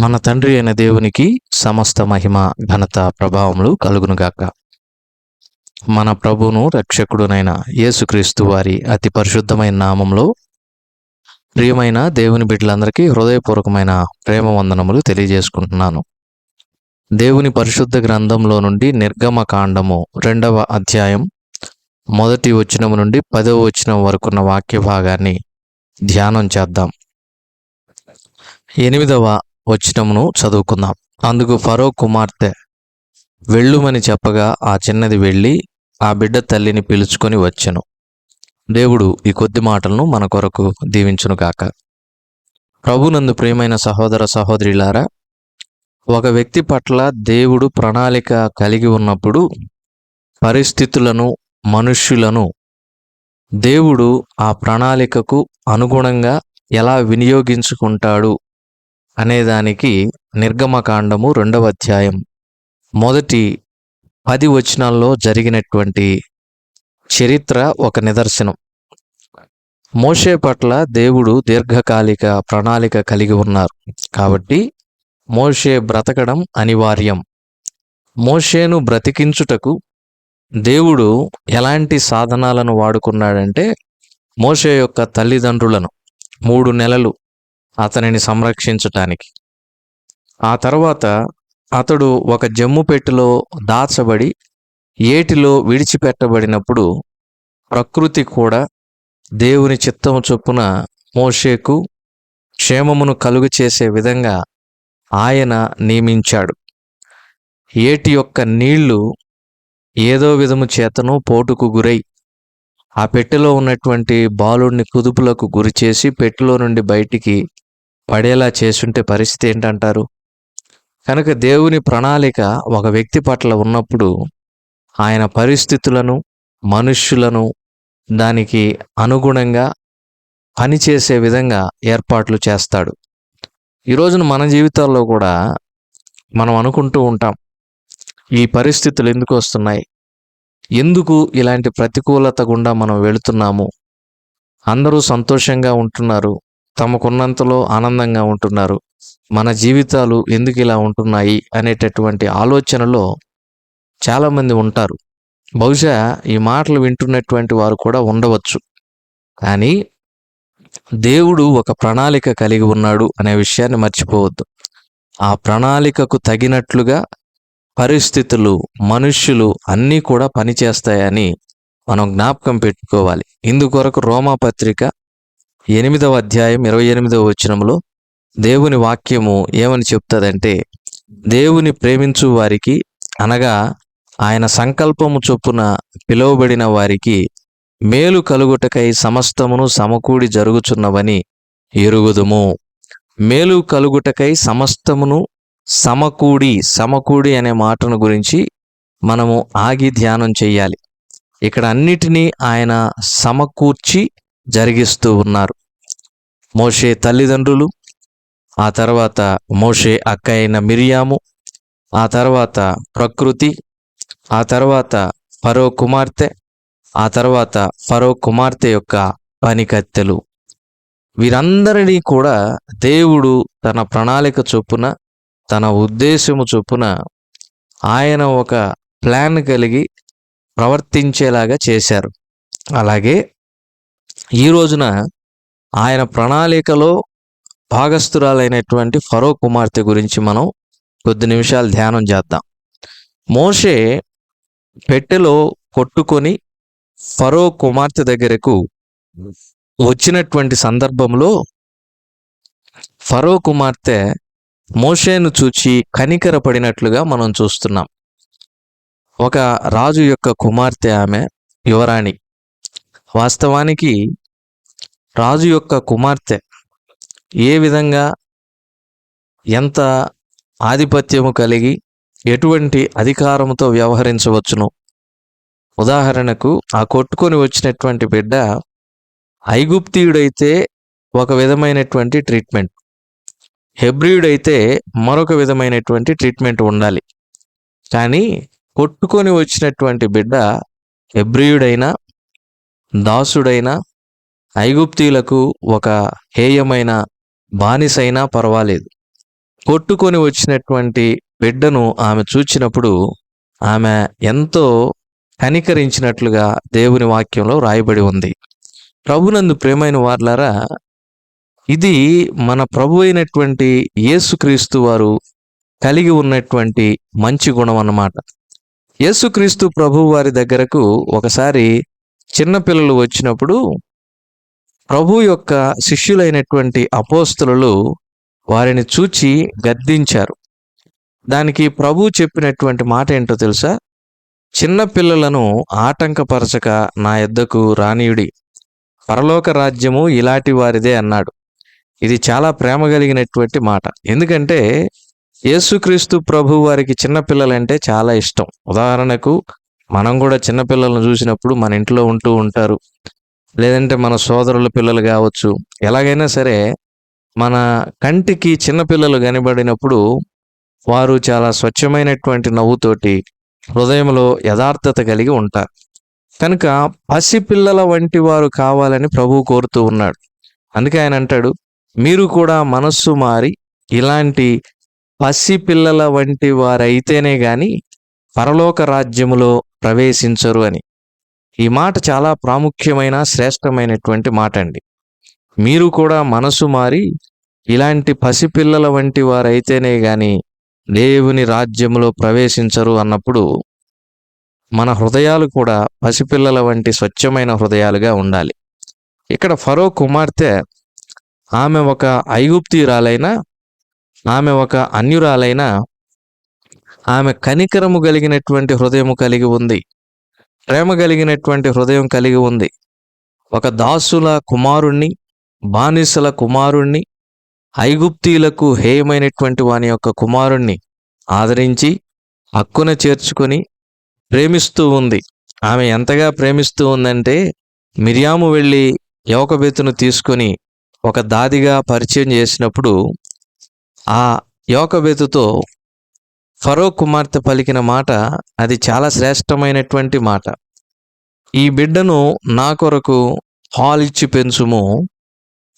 మన తండ్రి అయిన దేవునికి సమస్త మహిమ ఘనత ప్రభావములు కలుగునుగాక. మన ప్రభువును రక్షకుడునైన యేసుక్రీస్తు వారి అతి పరిశుద్ధమైన నామంలో ప్రియమైన దేవుని బిడ్డలందరికీ హృదయపూర్వకమైన ప్రేమ వందనములు తెలియజేసుకుంటున్నాను. దేవుని పరిశుద్ధ గ్రంథంలో నుండి నిర్గమ కాండము రెండవ అధ్యాయం మొదటి వచనము నుండి పదవ వచనం వరకున్న వాక్య భాగాన్ని ధ్యానం చేద్దాం. ఎనిమిదవ వచ్చినమును చదువుకుందాం. అందుకు ఫరో కుమార్తె వెళ్ళుమని చెప్పగా ఆ చిన్నది వెళ్ళి ఆ బిడ్డ తల్లిని పిలుచుకొని వచ్చెను. దేవుడు ఈ కొద్ది మాటలను మన కొరకు దీవించును కాక ప్రభునందు ప్రియమైన సహోదర సహోదరిలారా ఒక వ్యక్తి పట్ల దేవుడు ప్రణాళిక కలిగి ఉన్నప్పుడు పరిస్థితులను మనుష్యులను దేవుడు ఆ ప్రణాళికకు అనుగుణంగా ఎలా వినియోగించుకుంటాడు అనేదానికి నిర్గమకాండము రెండవ అధ్యాయం. మొదటి పది వచనాల్లో జరిగినటువంటి చరిత్ర ఒక నిదర్శనం. మోషే పట్ల దేవుడు దీర్ఘకాలిక ప్రణాళిక కలిగి ఉన్నారు. కాబట్టి మోషే బ్రతకడం అనివార్యం. మోషేను బ్రతికించుటకు దేవుడు ఎలాంటి సాధనాలను వాడుకున్నాడంటే మోషే యొక్క తల్లిదండ్రులను మూడు నెలలు అతనిని సంరక్షించటానికి. ఆ తర్వాత అతడు ఒక జమ్ము పెట్టెలో దాచబడి ఏటిలో విడిచిపెట్టబడినప్పుడు ప్రకృతి కూడా దేవుని చిత్తము చొప్పున మోషేకు క్షేమమును కలుగు చేసే విధంగా ఆయన నియమించాడు. ఏటి యొక్క నీళ్ళు ఏదో విధము చేతను పోటుకు గురై ఆ పెట్టెలో ఉన్నటువంటి బాలుడిని కుదుపులకు గురిచేసి పెట్టెలో నుండి బయటికి పడేలా చేసుంటే పరిస్థితి ఏంటంటారు? కనుక దేవుని ప్రణాళిక ఒక వ్యక్తి పట్ల ఉన్నప్పుడు ఆయన పరిస్థితులను మనుష్యులను దానికి అనుగుణంగా పనిచేసే విధంగా ఏర్పాట్లు చేస్తాడు. ఈరోజున మన జీవితాల్లో కూడా మనం అనుకుంటూ ఉంటాం ఈ పరిస్థితులు ఎందుకు వస్తున్నాయి? ఎందుకు ఇలాంటి ప్రతికూలత గుండా మనం వెళుతున్నాము? అందరూ సంతోషంగా ఉంటున్నారు తమకున్నంతలో ఆనందంగా ఉంటున్నారు. మన జీవితాలు ఎందుకు ఇలా ఉంటున్నాయి అనేటటువంటి ఆలోచనలో చాలామంది ఉంటారు. బహుశా ఈ మాటలు వింటున్నటువంటి వారు కూడా ఉండవచ్చు. కానీ దేవుడు ఒక ప్రణాళిక కలిగి ఉన్నాడు అనే విషయాన్ని మర్చిపోవద్దు. ఆ ప్రణాళికకు తగినట్లుగా పరిస్థితులు మనుష్యులు అన్నీ కూడా పనిచేస్తాయని మనం జ్ఞాపకం పెట్టుకోవాలి. ఇందుకొరకు రోమాపత్రిక ఎనిమిదవ అధ్యాయం ఇరవై ఎనిమిదవ వచనంలో దేవుని వాక్యము ఏమని చెప్తుందంటే దేవుని ప్రేమించు వారికి అనగా ఆయన సంకల్పము చొప్పున పిలువబడిన వారికి మేలు కలుగుటకై సమస్తమును సమకూడి జరుగుచున్నవని ఎరుగుదుము. మేలు కలుగుటకై సమస్తమును సమకూడి సమకూడి అనే మాటను గురించి మనము ఆగి ధ్యానం చేయాలి ఇక్కడ అన్నిటినీ ఆయన సమకూర్చి జరిగిస్తూ ఉన్నారు. మోషే తల్లిదండ్రులు ఆ తర్వాత మోషే అక్క అయిన మిరియాము ఆ తర్వాత ప్రకృతి ఆ తర్వాత ఫరో కుమార్తె ఆ తర్వాత ఫరో కుమార్తె యొక్క పనికత్తెలు. వీరందరినీ కూడా దేవుడు తన ప్రణాళిక చొప్పున తన ఉద్దేశము చొప్పున ఆయన ఒక ప్లాన్ కలిగి ప్రవర్తించేలాగా చేశారు. అలాగే ఈ రోజున ఆయన ప్రణాళికలో భాగస్థురాలైనటువంటి ఫరో కుమార్తె గురించి మనం కొద్ది నిమిషాలు ధ్యానం చేద్దాం. మోషే పెట్టెలో కొట్టుకొని ఫరో కుమార్తె దగ్గరకు వచ్చినటువంటి సందర్భంలో ఫరో కుమార్తె మోషేను చూచి కనికరపడినట్లుగా మనం చూస్తున్నాం. ఒక రాజు యొక్క కుమార్తె ఆమె యువరాణి. వాస్తవానికి రాజు యొక్క కుమార్తె. ఏ విధంగా ఎంత ఆధిపత్యము కలిగి ఎటువంటి అధికారంతో వ్యవహరించవచ్చును? ఉదాహరణకు ఆ కొట్టుకొని వచ్చినటువంటి బిడ్డ ఐగుప్తీయుడైతే ఒక విధమైనటువంటి ట్రీట్మెంట్. హెబ్రియుడైతే మరొక విధమైనటువంటి ట్రీట్మెంట్ ఉండాలి. కానీ కొట్టుకొని వచ్చినటువంటి బిడ్డ హెబ్రియుడైనా దాసుడైనా ఐగుప్తీలకు ఒక హేయమైన బానిసైనా పర్వాలేదు. కొట్టుకొని వచ్చినటువంటి బిడ్డను ఆమె చూచినప్పుడు ఆమె ఎంతో కనికరించినట్లుగా దేవుని వాక్యంలో రాయబడి ఉంది. ప్రభునందు ప్రేమైన వార్లారా ఇది మన ప్రభు అయినటువంటి యేసుక్రీస్తు వారు కలిగి ఉన్నటువంటి మంచి గుణం అన్నమాట. యేసుక్రీస్తు ప్రభు వారి దగ్గరకు ఒకసారి చిన్నపిల్లలు వచ్చినప్పుడు ప్రభు యొక్క శిష్యులైనటువంటి అపోస్తులు వారిని చూచి గద్దించారు. దానికి ప్రభు చెప్పినటువంటి మాట ఏంటో తెలుసా? చిన్న పిల్లలను ఆటంకపరచక నా ఎద్దకు రానీయుడి. పరలోక రాజ్యము ఇలాంటి వారిదే అన్నాడు. ఇది చాలా ప్రేమ కలిగినటువంటి మాట. ఎందుకంటే యేసుక్రీస్తు ప్రభు వారికి చిన్నపిల్లలంటే చాలా ఇష్టం. ఉదాహరణకు మనం కూడా చిన్నపిల్లలను చూసినప్పుడు మన ఇంట్లో ఉంటూ ఉంటారు. లేదంటే మన సోదరుల పిల్లలు కావచ్చు ఎలాగైనా సరే మన కంటికి చిన్నపిల్లలు కనబడినప్పుడు వారు చాలా స్వచ్ఛమైనటువంటి నవ్వుతోటి హృదయంలో యథార్థత కలిగి ఉంటారు. కనుక పసిపిల్లల వంటి వారు కావాలని ప్రభువు కోరుతూ ఉన్నాడు. అందుకే ఆయన అంటాడు మీరు కూడా మనస్సు మారి ఇలాంటి పసిపిల్లల వంటి వారైతేనే కానీ పరలోక రాజ్యములో ప్రవేశించరు అని. ఈ మాట చాలా ప్రాముఖ్యమైన శ్రేష్టమైనటువంటి మాట అండి. మీరు కూడా మనసు మారి ఇలాంటి పసిపిల్లల వంటి వారైతేనే గాని దేవుని రాజ్యంలో ప్రవేశించరు అన్నప్పుడు మన హృదయాలు కూడా పసిపిల్లల వంటి స్వచ్ఛమైన హృదయాలుగా ఉండాలి. ఇక్కడ ఫరో కుమార్తె ఆమె ఒక ఐగుప్తిరాలైనా ఆమె ఒక అన్యురాలైన ఆమె కనికరము కలిగినటువంటి హృదయము కలిగి ఉంది. ప్రేమ కలిగినటువంటి హృదయం కలిగి ఉంది. ఒక దాసుల కుమారుణ్ణి బానిసల కుమారుణ్ణి ఐగుప్తీలకు హేయమైనటువంటి వాని యొక్క కుమారుణ్ణి ఆదరించి హక్కున చేర్చుకొని ప్రేమిస్తూ ఉంది. ఆమె ఎంతగా ప్రేమిస్తూ ఉందంటే మిరియాము వెళ్ళి యోకబెతును తీసుకొని ఒక దాదిగా పరిచయం చేసినప్పుడు ఆ యోకబెతుతో ఫరో కుమార్తె పలికిన మాట అది చాలా శ్రేష్టమైనటువంటి మాట. ఈ బిడ్డను నా కొరకు హాలిచ్చి పెంచుము.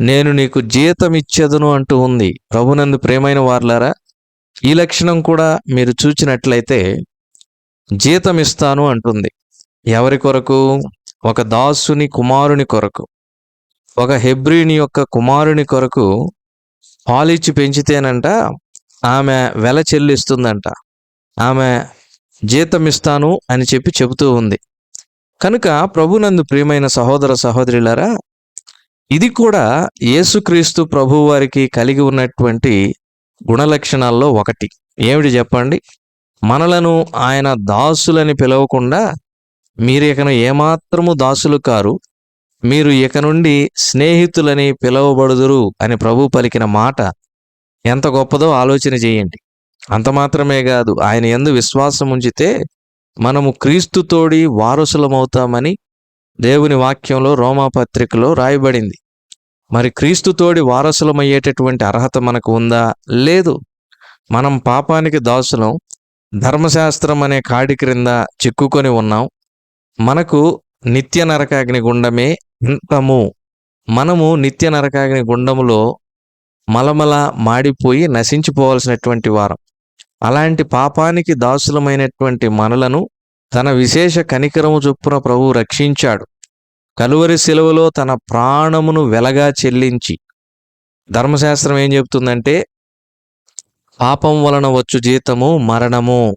నేను నీకు జీతం ఇచ్చేదను అంటూ ఉంది. ప్రభునందు ప్రేమైన వార్లారా ఈ లక్షణం కూడా మీరు చూచినట్లయితే జీతం ఇస్తాను అంటుంది. ఎవరి కొరకు? ఒక దాసుని కుమారుని కొరకు. ఒక హెబ్రిని యొక్క కుమారుని కొరకు పాలిచ్చి పెంచితేనంట ఆమె వెల చెల్లిస్తుందంట. ఆమె జీతం ఇస్తాను అని చెప్పి చెబుతూ ఉంది. కనుక ప్రభునందు ప్రియమైన సహోదర సహోదరులారా ఇది కూడా యేసుక్రీస్తు ప్రభు వారికి కలిగి ఉన్నటువంటి గుణలక్షణాల్లో ఒకటి. ఏమిటి చెప్పండి? మనలను ఆయన దాసులని పిలవకుండా మీరు ఇకను ఏమాత్రము దాసులు కారు మీరు ఇక నుండి స్నేహితులని పిలవబడుదురు అని ప్రభు పలికిన మాట ఎంత గొప్పదో ఆలోచన చేయండి. అంత మాత్రమే కాదు ఆయన ఎందు విశ్వాసం ఉంచితే మనము క్రీస్తుతోడి వారసులమవుతామని దేవుని వాక్యంలో రోమాపత్రికలో రాయబడింది. మరి క్రీస్తుతోడి వారసులమయ్యేటటువంటి అర్హత మనకు ఉందా? లేదు. మనం పాపానికి దాసులం ధర్మశాస్త్రం అనే కాడి క్రింద చిక్కుకొని ఉన్నాం. మనకు నిత్య నరకాగ్ని గుండమే ఇంతము. మనము నిత్య నరకాగ్ని గుండములో మలమల మాడిపోయి నశించిపోవలసినటువంటి వారం. అలాంటి పాపానికి దాసులమైనటువంటి మనలను తన విశేష కనికరము చొప్పున ప్రభువు రక్షించాడు. కలువరి శిలువలో తన ప్రాణమును వెలగా చెల్లించి ధర్మశాస్త్రం ఏం చెప్తుందంటే పాపం వలన వచ్చు జీతము మరణము.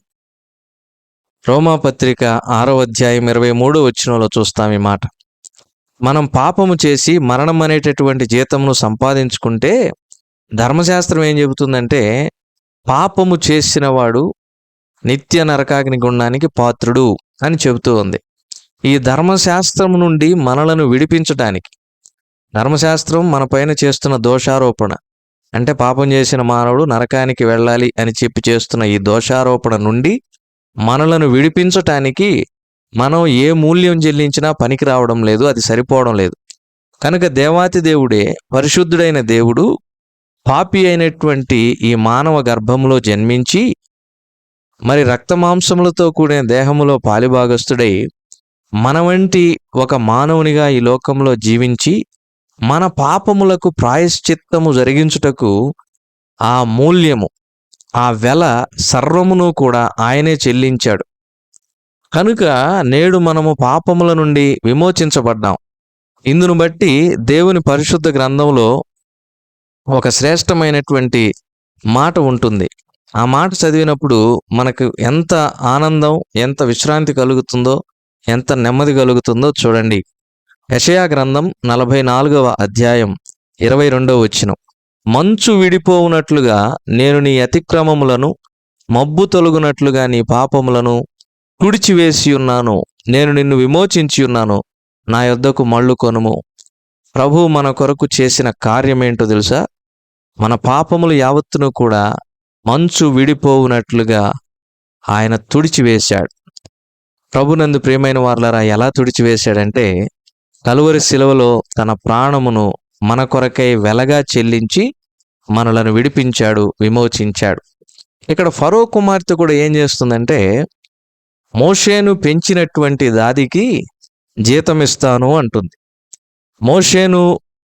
రోమాపత్రిక ఆరో అధ్యాయం ఇరవై మూడు వచ్చినలో చూస్తాం ఈ మాట. మనం పాపము చేసి మరణం అనేటటువంటి జీతమును సంపాదించుకుంటే ధర్మశాస్త్రం ఏం చెబుతుందంటే పాపము చేసిన వాడు నిత్య నరకాగ్ని గుణానికి పాత్రుడు అని చెబుతూ ఉంది. ఈ ధర్మశాస్త్రం నుండి మనలను విడిపించడానికి ధర్మశాస్త్రం మన పైన చేస్తున్న దోషారోపణ అంటే పాపం చేసిన మానవుడు నరకానికి వెళ్ళాలి అని చెప్పి చేస్తున్న ఈ దోషారోపణ నుండి మనలను విడిపించటానికి మనం ఏ మూల్యం చెల్లించినా పనికి రావడం లేదు అది సరిపోవడం లేదు. కనుక దేవాతి దేవుడే పరిశుద్ధుడైన దేవుడు పాపి అయినటువంటి ఈ మానవ గర్భంలో జన్మించి మరి రక్తమాంసములతో కూడిన దేహములో పాలిభాగస్తుడై మన వంటి ఒక మానవునిగా ఈ లోకంలో జీవించి మన పాపములకు ప్రాయశ్చిత్తము జరిగించుటకు ఆ మూల్యము ఆ వెల సర్వమును కూడా ఆయనే చెల్లించాడు. కనుక నేడు మనము పాపముల నుండి విమోచించబడ్డాం. ఇందును బట్టి దేవుని పరిశుద్ధ గ్రంథంలో ఒక శ్రేష్టమైనటువంటి మాట ఉంటుంది. ఆ మాట చదివినప్పుడు మనకు ఎంత ఆనందం ఎంత విశ్రాంతి కలుగుతుందో ఎంత నెమ్మది కలుగుతుందో చూడండి. యషయా గ్రంథం నలభై నాలుగవ అధ్యాయం ఇరవై రెండవ వచ్చిన మంచు విడిపోవునట్లుగా నేను నీ అతిక్రమములను మబ్బు తొలగునట్లుగా నీ పాపములను తుడిచివేసి ఉన్నాను. నేను నిన్ను విమోచించి ఉన్నాను. నా యొద్దకు మళ్ళు కొనుము. ప్రభు మన కొరకు చేసిన కార్యమేంటో తెలుసా? మన పాపములు యావత్తును కూడా మంచు విడిపోవునట్లుగా ఆయన తుడిచివేశాడు. ప్రభునందు ప్రియమైన వార్లరా ఎలా తుడిచివేశాడంటే కలువరి శిలవలో తన ప్రాణమును మన కొరకై వెలగా చెల్లించి మనలను విడిపించాడు విమోచించాడు. ఇక్కడ ఫరో కుమార్తె కూడా ఏం చేస్తుందంటే మోషేను పెంచినటువంటి దాదికి జీతం ఇస్తాను అంటుంది. మోషేను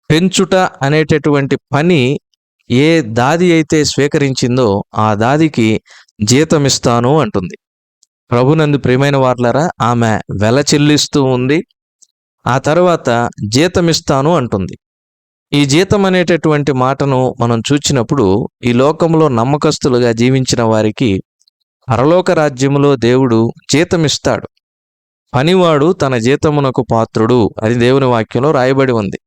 పెంచుట అనేటటువంటి పని ఏ దాది అయితే స్వీకరించిందో ఆ దాదికి జీతం ఇస్తాను అంటుంది. ప్రభునందు ప్రియమైన వార్లరా ఆమె వెల చెల్లిస్తూ ఉంది. ఆ తర్వాత జీతం ఇస్తాను అంటుంది. ఈ జీతం అనేటటువంటి మాటను మనం చూచినప్పుడు ఈ లోకంలో నమ్మకస్తులుగా జీవించిన వారికి పరలోక రాజ్యములో దేవుడు జీతం ఇస్తాడు పనివాడు తన జీతమునకు పాత్రుడు అని దేవుని వాక్యంలో రాయబడి ఉంది.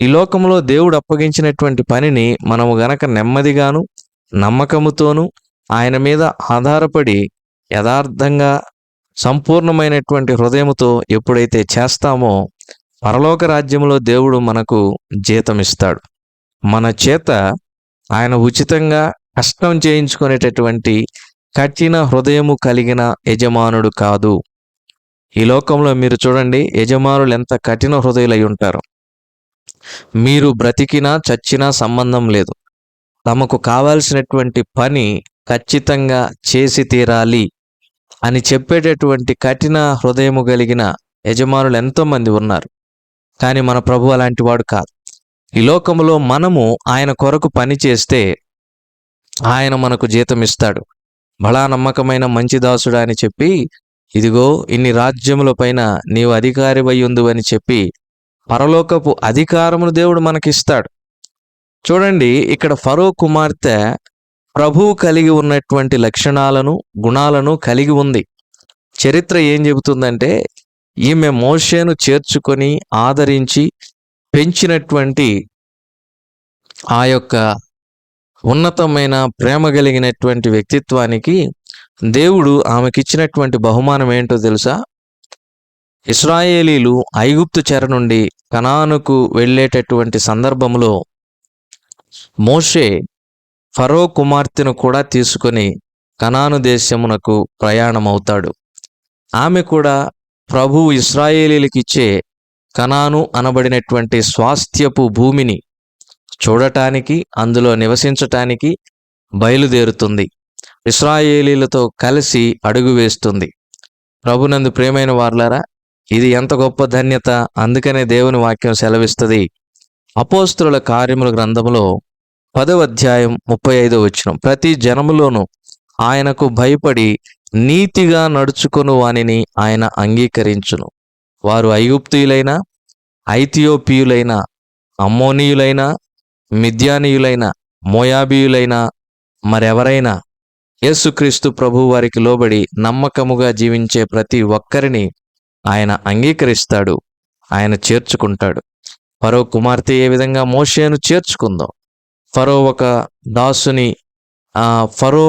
ఈ లోకంలో దేవుడు అప్పగించినటువంటి పనిని మనము గనక నెమ్మదిగాను నమ్మకముతోనూ ఆయన మీద ఆధారపడి యథార్థంగా సంపూర్ణమైనటువంటి హృదయముతో ఎప్పుడైతే చేస్తామో పరలోక రాజ్యంలో దేవుడు మనకు జీతం ఇస్తాడు. మన చేత ఆయన ఉచితంగా కష్టం చేయించుకునేటటువంటి కఠిన హృదయము కలిగిన యజమానుడు కాదు. ఈ లోకంలో మీరు చూడండి యజమానులు ఎంత కఠిన హృదయులై ఉంటారు. మీరు బ్రతికినా చచ్చినా సంబంధం లేదు. తమకు కావాల్సినటువంటి పని ఖచ్చితంగా చేసి తీరాలి అని చెప్పేటటువంటి కఠిన హృదయము కలిగిన యజమానులు ఎంతోమంది ఉన్నారు. కానీ మన ప్రభు అలాంటి వాడు కాదు. ఈ లోకంలో మనము ఆయన కొరకు పని చేస్తే ఆయన మనకు జీతం ఇస్తాడు. బలా నమ్మకమైన మంచి దాసుడా అని చెప్పి ఇదిగో ఇన్ని రాజ్యముల పైన నీవు అధికారి ఉండు అని చెప్పి పరలోకపు అధికారమును దేవుడు మనకిస్తాడు. చూడండి ఇక్కడ ఫరో కుమార్తె ప్రభువు కలిగి ఉన్నటువంటి లక్షణాలను గుణాలను కలిగి ఉంది. చరిత్ర ఏం చెబుతుందంటే ఈమె మోషేను చేర్చుకొని ఆదరించి పెంచినటువంటి ఆ యొక్క ఉన్నతమైన ప్రేమ కలిగినటువంటి వ్యక్తిత్వానికి దేవుడు ఆమెకిచ్చినటువంటి బహుమానం ఏంటో తెలుసా? ఇస్రాయేలీలు ఐగుప్తు చెర నుండి కనానుకు వెళ్ళేటటువంటి సందర్భంలో మోషే ఫరో కుమార్తెను కూడా తీసుకొని కనాను దేశమునకు ప్రయాణమవుతాడు. ఆమె కూడా ప్రభువు ఇస్రాయేలీలకిచ్చే కనాను అనబడినటువంటి స్వాస్థ్యపు భూమిని చూడటానికి అందులో నివసించటానికి బయలుదేరుతుంది. ఇస్రాయేలీలతో కలిసి అడుగు వేస్తుంది. ప్రభునందు ప్రేమైన వార్లారా ఇది ఎంత గొప్ప ధన్యత. అందుకనే దేవుని వాక్యం సెలవిస్తుంది. అపోస్తుల కార్యముల గ్రంథములో పదవ అధ్యాయం ముప్పై ఐదో వచ్చిన ప్రతి జనములోనూ ఆయనకు భయపడి నీతిగా నడుచుకొను వానిని ఆయన అంగీకరించును. వారు ఐగుప్తీయులైన ఐథియోపియులైనా అమ్మోనీయులైనా మిథ్యానీయులైనా మోయాబీయులైనా మరెవరైనా యేసుక్రీస్తు ప్రభు వారికి లోబడి నమ్మకముగా జీవించే ప్రతి ఒక్కరిని ఆయన అంగీకరిస్తాడు ఆయన చేర్చుకుంటాడు. ఫరో కుమార్తె ఏ విధంగా మోషేను చేర్చుకుందో ఫరో ఒక దాసుని ఫరో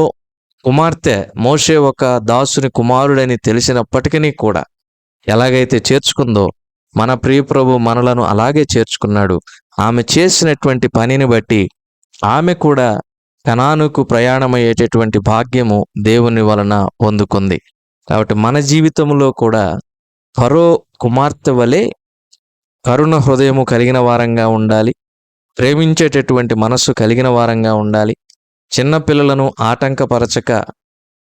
కుమార్తె మోషే ఒక దాసుని కుమారుడని తెలిసినప్పటికీ కూడా ఎలాగైతే చేర్చుకుందో మన ప్రియప్రభు మనలను అలాగే చేర్చుకున్నాడు. ఆమె చేసినటువంటి పనిని బట్టి ఆమె కూడా కనానుకు ప్రయాణమయ్యేటటువంటి భాగ్యము దేవుని వలన పొందుకుంది. కాబట్టి మన జీవితంలో కూడా ఫరో కుమార్తె వలె కరుణ హృదయము కలిగిన వారంగా ఉండాలి. ప్రేమించేటటువంటి మనస్సు కలిగిన వారంగా ఉండాలి. చిన్నపిల్లలను ఆటంకపరచక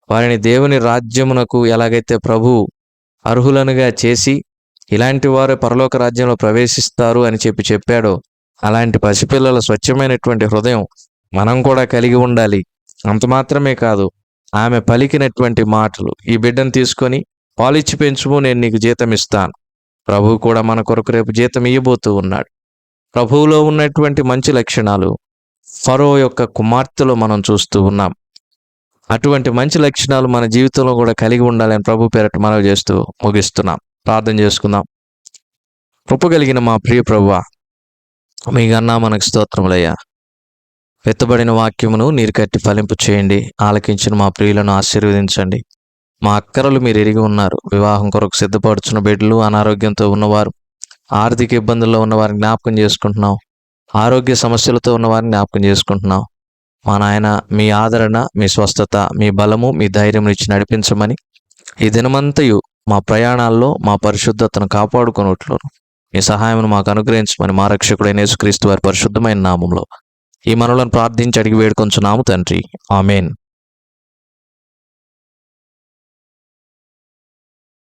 వారిని దేవుని రాజ్యమునకు ఎలాగైతే ప్రభు అర్హులనుగా చేసి ఇలాంటి వారు పరలోక రాజ్యంలో ప్రవేశిస్తారు అని చెప్పి చెప్పాడో అలాంటి పసిపిల్లల స్వచ్ఛమైనటువంటి హృదయం మనం కూడా కలిగి ఉండాలి. అంత మాత్రమే కాదు ఆమె పలికినటువంటి మాటలు ఈ బిడ్డను తీసుకొని పాలిచ్చి పెంచుము నేను నీకు జీతం ఇస్తాను. ప్రభువు కూడా మన కొరకు రేపు జీతం ఇయ్యబోతూ ఉన్నాడు. ప్రభువులో ఉన్నటువంటి మంచి లక్షణాలు ఫరో యొక్క కుమార్తెలో మనం చూస్తూ ఉన్నాం. అటువంటి మంచి లక్షణాలు మన జీవితంలో కూడా కలిగి ఉండాలని ప్రభు పేరట మనవి చేస్తూ ముగిస్తున్నాం. ప్రార్థన చేసుకుందాం. కృప కలిగిన మా ప్రియ ప్రభువ మీ గన్నా మనకు స్తోత్రములయ్యా. వెత్తబడిన వాక్యమును నీరు కట్టి ఫలింపు చేయండి ఆలకించిన మా ప్రియులను ఆశీర్వదించండి. మా అక్కరలు మీరు ఎరిగి ఉన్నారు. వివాహం కొరకు సిద్ధపడుచున్న బిడ్డలు అనారోగ్యంతో ఉన్నవారు ఆర్థిక ఇబ్బందుల్లో ఉన్నవారిని జ్ఞాపకం చేసుకుంటున్నాం. ఆరోగ్య సమస్యలతో ఉన్నవారిని జ్ఞాపకం చేసుకుంటున్నాం. మా నాయన మీ ఆదరణ మీ స్వస్థత మీ బలము మీ ధైర్యం ఇచ్చి నడిపించమని ఈ దినమంతయు మా ప్రయాణాల్లో మా పరిశుద్ధతను కాపాడుకున్నట్లు మీ సహాయమును మాకు అనుగ్రహించమని మా రక్షకుడైన యేసుక్రీస్తు వారి పరిశుద్ధమైన నామంలో ఈ మనలను ప్రార్థించి అడిగి వేడుకొంచున్నాము తండ్రి. ఆమెన్.